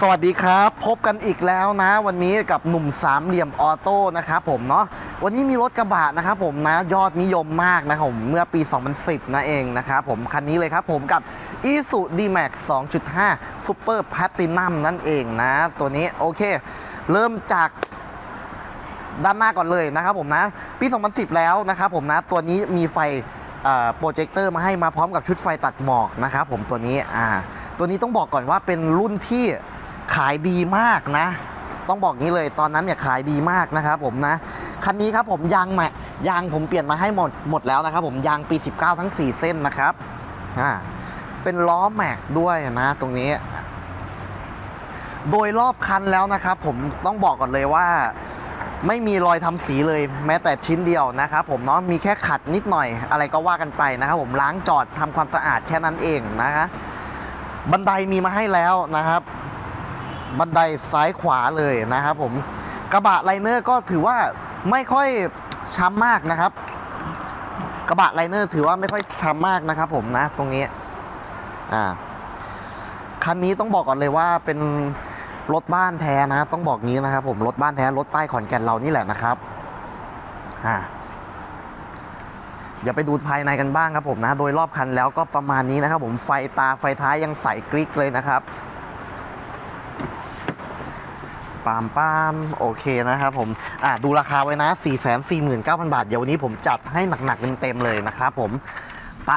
สวัสดีครับ พบกันอีกแล้วนะ วันนี้กับหนุ่มสามเหลี่ยมออโต้นะครับผมเนาะวันนี้มีรถกระบะนะครับผมนะยอดนิยมมากนะผมเมื่อปี 2010นะเองนะครับผมคันนี้เลยครับผมกับ i s u D-Max 2.5 Super Platinum นั่นเองนะ ตัวนี้โอเค เริ่มจากด้านหน้าก่อนเลยนะครับผมนะ ปี 2010 แล้วนะครับผมนะตัวนี้มีไฟโปรเจคเตอร์มาให้มาพร้อมกับชุดไฟตัดหมอกนะครับผมตัวนี้อ่าตัวนี้ต้องบอกก่อนว่าเป็นรุ่นที่ ขายดีมากนะ ต้องบอกนี้เลยตอนนั้นเนี่ยขายดีมากนะครับผมนะคันนี้ครับผมยางใหม่ยางผมเปลี่ยนมาให้หมดหมดแล้วนะครับ ผมยางปี 19 ทั้ง 4 เส้นนะครับอ่าเป็นล้อแม็กด้วยนะตรงนี้ โดยรอบคันแล้วนะครับ ผมต้องบอกก่อนเลยว่าไม่มีรอยทำสีเลยแม้แต่ชิ้นเดียวนะครับผมเนาะมีแค่ขัดนิดหน่อยอะไรก็ว่ากันไปนะครับผมล้างจอดทำความสะอาดแค่นั้นเองนะฮะบันไดมีมาให้แล้วนะครับ บันไดซ้ายขวาเลยนะครับผมกระบะไลเนอร์ก็ถือว่าไม่ค่อยช้ำมากนะครับ กระบะไลเนอร์ถือว่าไม่ค่อยช้ำมากนะครับ ผมนะตรงนี้อ่าคันนี้ต้องบอกก่อนเลยว่าเป็นรถบ้านแท้นะ ต้องบอกงี้นะครับ ผมรถบ้านแท้รถป้ายขอนแก่นเรานี่แหละนะครับอ่าเดี๋ยวไปดูภายในกันบ้างครับผมนะ โดยรอบคันแล้วก็ประมาณนี้นะครับ ผมไฟตาไฟท้ายยังใสกริกเลยนะครับ ปามปามโอเคนะครับผมอะดูราคาไว้นะ 4 4 9 0 0 0 บาท เดี๋ยววันนี้ผมจัดให้หนักๆเต็มๆเลยนะครับผมไป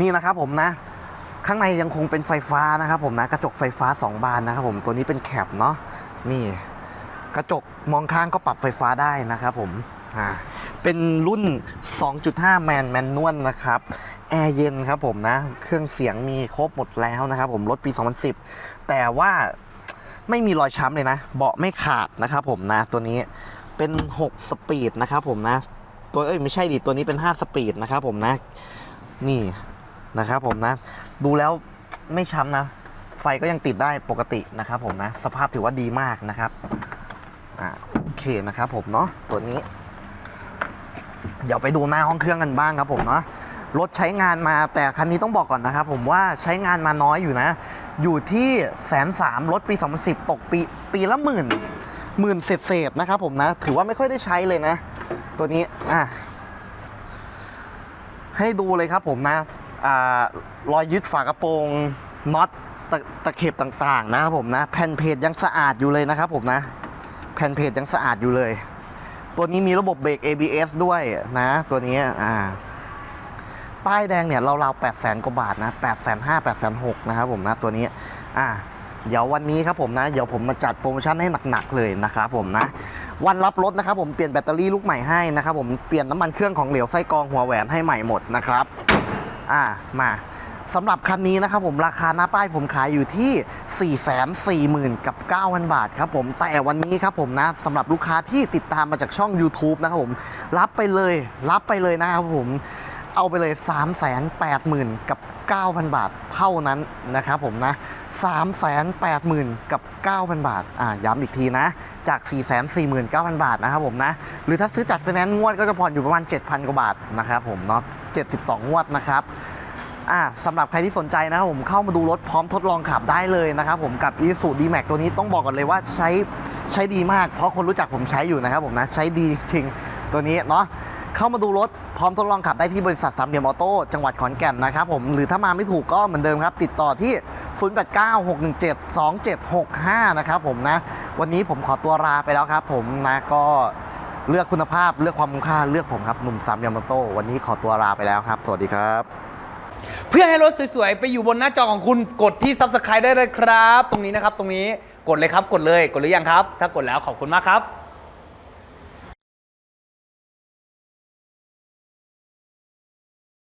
นี่นะครับผมนะ ข้างในยังคงเป็นไฟฟ้านะครับผมนะ กระจกไฟฟ้า 2 บานนะครับผมตัวนี้เป็นแคปเนาะนี่กระจกมองข้างก็ปรับไฟฟ้าได้นะครับผมอ่าเป็นรุ่น 2.5 แมนแมนนวลนะครับ แอร์เย็นครับผมนะ เครื่องเสียงมีครบหมดแล้วนะครับผม รถปี 2010 แต่ว่า ไม่มีรอยช้ำเลยนะ เบาะไม่ขาดนะครับผมนะตัวนี้เป็น 6 สปีดนะครับผมนะ ตัวเอ้ยไม่ใช่ดิตัวนี้เป็น 5 สปีดนะครับผมนะ นี่นะครับผมนะ ดูแล้วไม่ช้ำนะ ไฟก็ยังติดได้ปกตินะครับผมนะ สภาพถือว่าดีมากนะครับอ่าโอเคนะครับผมเนาะตัวนี้ เดี๋ยวไปดูหน้าห้องเครื่องกันบ้างครับผมเนาะรถใช้งานมาแต่คันนี้ต้องบอกก่อนนะครับผมว่าใช้งานมาน้อยอยู่นะ อยู่ที่แสนสามรถปี 2010 ตกปีปีละหมื่นหมื่นเศษๆนะครับผมนะ ถือว่าไม่ค่อยได้ใช้เลยนะ ตัวนี้อะให้ดูเลยครับผมนะอ่ารอยยึดฝากระโปรงน็อตตะตะเข็บต่างๆ นะครับผมนะ แผ่นเพจยังสะอาดอยู่เลยนะครับผมนะ แผ่นเพจยังสะอาดอยู่เลย ตัวนี้มีระบบเบรก ABS ด้วยนะ ตัวนี้อ่า ป้ายแดงเนี่ยเราๆ8 0 0แสนกว่าบาทนะ8 5 0 0 0 8 6 0 0นหกนะครับผมนะตัวนี้อ่าเดี๋ยววันนี้ครับผมนะ เดี๋ยวผมมาจัดโปรโมชั่นให้หนักๆเลยนะครับผมนะ วันรับรถนะครับผมเปลี่ยนแบตเตอรี่ลูกใหม่ให้นะครับผมเปลี่ยนน้ำมันเครื่องของเหลวไส้กองหัวแหวนให้ใหม่หมดนะครับอ่ามาสำหรับคันนี้นะครับผมราคาหน้าป้ายผมขายอยู่ที่ 4 4 0 0 0 0กับ9,000 บาทครับผมแต่วันนี้ครับผมนะสำหรับลูกค้าที่ติดตามมาจากช่อง YouTube นะครับผมรับไปเลยรับไปเลยนะครับผม เอาไปเลย 3 8 0 0 0 0 กับ 9,000 บาทเท่านั้นนะครับผมนะ 3 8 0 0 0 0 กับ 9,000 บาท อ่า ย้ำอีกทีนะ จาก 4 4 9 0 0 0 บาทนะครับผมนะ หรือถ้าซื้อจากไฟแนนซ์งวดก็จะผ่อนอยู่ประมาณ 7,000 กว่าบาทนะครับผมเนาะ 72 งวดนะครับอ่าสำหรับใครที่สนใจนะครับผมเข้ามาดูรถพร้อมทดลองขับได้เลยนะครับผมกับ i s u d m a x ตัวนี้ต้องบอกก่อนเลยว่าใช้ใช้ดีมาก เพราะคนรู้จักผมใช้อยู่นะครับผมนะ ใช้ดีจริงตัวนี้เนาะ เข้ามาดูรถพร้อมทดลองขับได้ที่บริษัทสามเหลี่ยมออโต้จังหวัดขอนแก่นนะครับผมหรือถ้ามาไม่ถูกก็เหมือนเดิมครับ ติดต่อที่ 0896172765 นะครับผมนะ วันนี้ผมขอตัวลาไปแล้วครับผมนะก็เลือกคุณภาพเลือกความคุ้มค่าเลือกผมครับหนุ่มสามเหลี่ยมออโต้วันนี้ขอตัวลาไปแล้วครับ สวัสดีครับ เพื่อให้รถสวยๆ ไปอยู่บนหน้าจอของคุณกดที่ Subscribe ได้เลยครับ ตรงนี้นะครับ ตรงนี้กดเลยครับ กดเลย กดหรือยังครับ ถ้ากดแล้วขอบคุณมากครับ